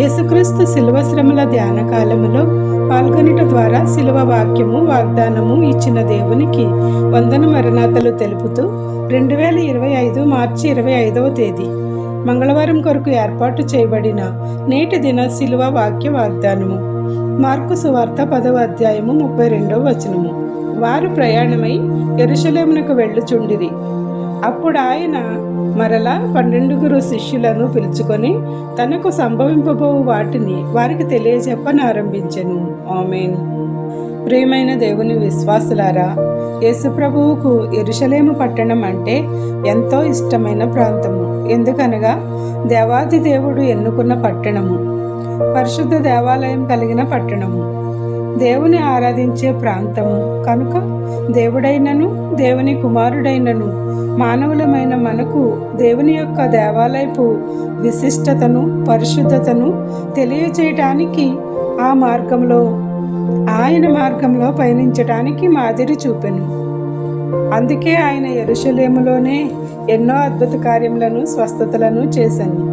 యేసుక్రీస్తు శిలువ శ్రమల ధ్యాన కాలములో పాల్గొనుట ద్వారా శిలువ వాక్యము వాగ్దానము ఇచ్చిన దేవునికి వందన మరణాతలు తెలుపుతూ రెండు వేల ఇరవై ఐదు మార్చి ఇరవై ఐదవ తేదీ మంగళవారం కొరకు ఏర్పాటు చేయబడిన నేటి దిన శిలువ వాక్య వాగ్దానము. మార్కు సువార్త పదవ అధ్యాయము ముప్పై రెండవ వచనము. వారు ప్రయాణమై ఎరుషలేమునకు వెళ్ళుచుండిరి. అప్పుడు ఆయన మరలా పన్నెండుగురు శిష్యులను పిలుచుకొని తనకు సంభవింపబో వాటిని వారికి తెలియజెప్పనారంభించెను. ఆమెన్. ప్రియమైన దేవుని విశ్వాసులారా యేసుప్రభువుకు ఎరుషలేము పట్టణం అంటే ఎంతో ఇష్టమైన ప్రాంతము. ఎందుకనగా దేవాది దేవుడు ఎన్నుకున్న పట్టణము. పరిశుద్ధ దేవాలయం కలిగిన పట్టణము. దేవుని ఆరాధించే ప్రాంతము. కనుక దేవుడైనను దేవుని కుమారుడైనను మానవులమైన మనకు దేవుని యొక్క దేవాలయపు విశిష్టతను పరిశుద్ధతను తెలియజేయటానికి ఆ మార్గంలో ఆయన మార్గంలో పయనించటానికి మాదిరి చూపెను. అందుకే ఆయన ఎరుషలేములోనే ఎన్నో అద్భుత కార్యములను స్వస్థతలను చేశాను.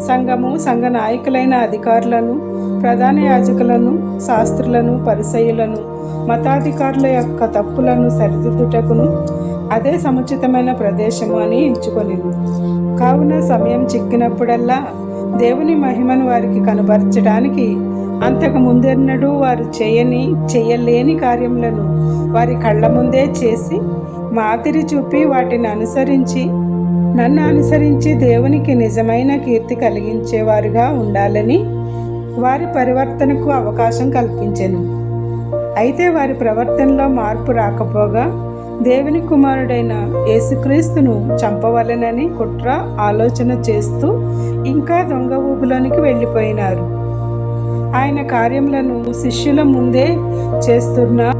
సంఘము సంఘ నాయకులైన అధికారులను ప్రధాన యాజకులను శాస్త్రులను పరిసయులను మతాధికారుల యొక్క తప్పులను సరిదిద్దుటకును అదే సముచితమైన ప్రదేశము అని ఎంచుకొని కావున సమయం చిక్కినప్పుడల్లా దేవుని మహిమను వారికి కనబరచడానికి అంతకు ముందెన్నడూ వారు చేయని చేయలేని కార్యములను వారి కళ్ళ ముందే చేసి మాతిరి చూపి వాటిని అనుసరించి నన్ను అనుసరించి దేవునికి నిజమైన కీర్తి కలిగించేవారుగా ఉండాలని వారి పరివర్తనకు అవకాశం కల్పించెను. అయితే వారి ప్రవర్తనలో మార్పు రాకపోగా దేవుని కుమారుడైన యేసుక్రీస్తును చంపవలనని కుట్ర ఆలోచన చేస్తూ ఇంకా దొంగ ఊబులోనికి వెళ్ళిపోయినారు. ఆయన కార్యములను శిష్యుల ముందే చేస్తున్న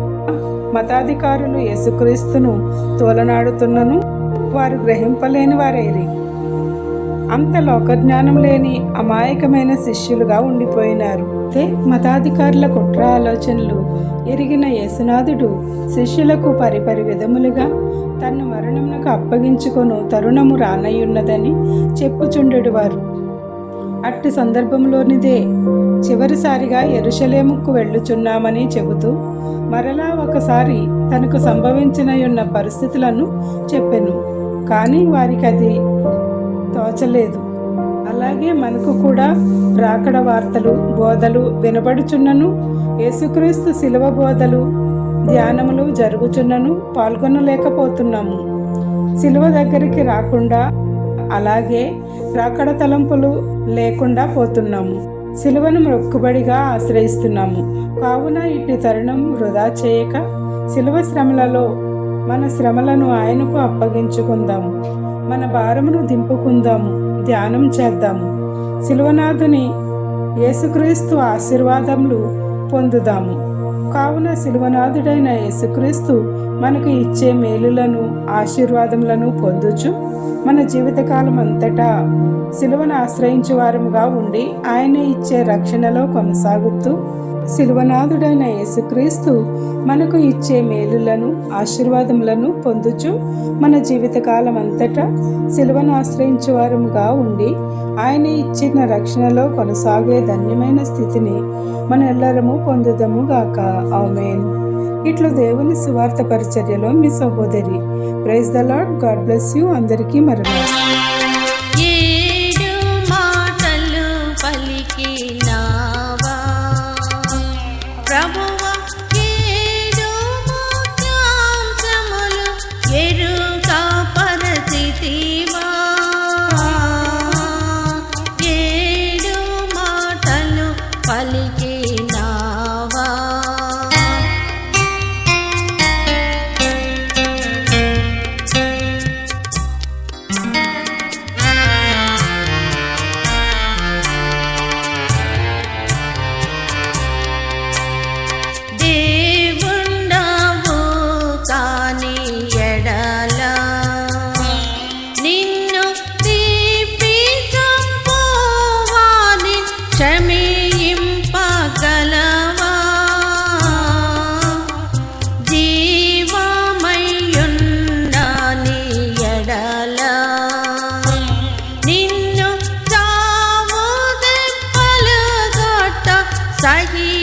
మతాధికారులు యేసుక్రీస్తును తోలనాడుతున్నను వారు గ్రహింపలేని వారైరి. అంత లోకజ్ఞానం లేని అమాయకమైన శిష్యులుగా ఉండిపోయినారు. అయితే మతాధికారుల కుట్ర ఆలోచనలు ఎరిగిన యేసునాథుడు శిష్యులకు పరిపరి విధములుగా తన్ను మరణమునకు అప్పగించుకొను తరుణము రానయ్యున్నదని చెప్పుచుండెడు వారు. అట్టి సందర్భంలోనిదే చివరిసారిగా ఎరుషలేముకు వెళ్ళుచున్నామని చెబుతూ మరలా ఒకసారి తనకు సంభవించినయున్న పరిస్థితులను చెప్పెను. కానీ వారికి అది తోచలేదు. అలాగే మనకు కూడా రాకడ వార్తలు బోధలు వినబడుచున్నను. యేసుక్రీస్తు శిలువ బోధలు ధ్యానములు జరుగుచున్నను పాల్గొనలేకపోతున్నాము. శిలువ దగ్గరికి రాకుండా అలాగే రాకడ తలంపులు లేకుండా పోతున్నాము. శిలువను మొక్కుబడిగా ఆశ్రయిస్తున్నాము. కావున ఇటు తరుణం వృధా చేయక శిలువ శ్రమలలో మన శ్రమలను ఆయనకు అప్పగించుకుందాము. మన భారమును దింపుకుందాము ధ్యానం చేద్దాము. శిలువనాథుని యేసుక్రీస్తు ఆశీర్వాదములు పొందుదాము. కావున శిలువనాథుడైన యేసుక్రీస్తు మనకు ఇచ్చే మేలులను ఆశీర్వాదములను పొందుచు మన జీవితకాలం అంతటా శిలువను ఆశ్రయించే వారముగా ఉండి ఆయన ఇచ్చే రక్షణలో కొనసాగుతూ శిలువనాథుడైన యేసుక్రీస్తు మనకు ఇచ్చే మేలులను ఆశీర్వాదములను పొందుచు మన జీవితకాలం అంతటా శిలువను ఆశ్రయించేవారముగా ఉండి ఆయన ఇచ్చిన రక్షణలో కొనసాగే ధన్యమైన స్థితిని మనెల్లరము పొందుదము గాక. ఆమెన్. ఇట్లు దేవుని సువార్త పరిచర్యలో మీ సహోదరి praise the lord god bless you. అందరికీ మరణ 在意。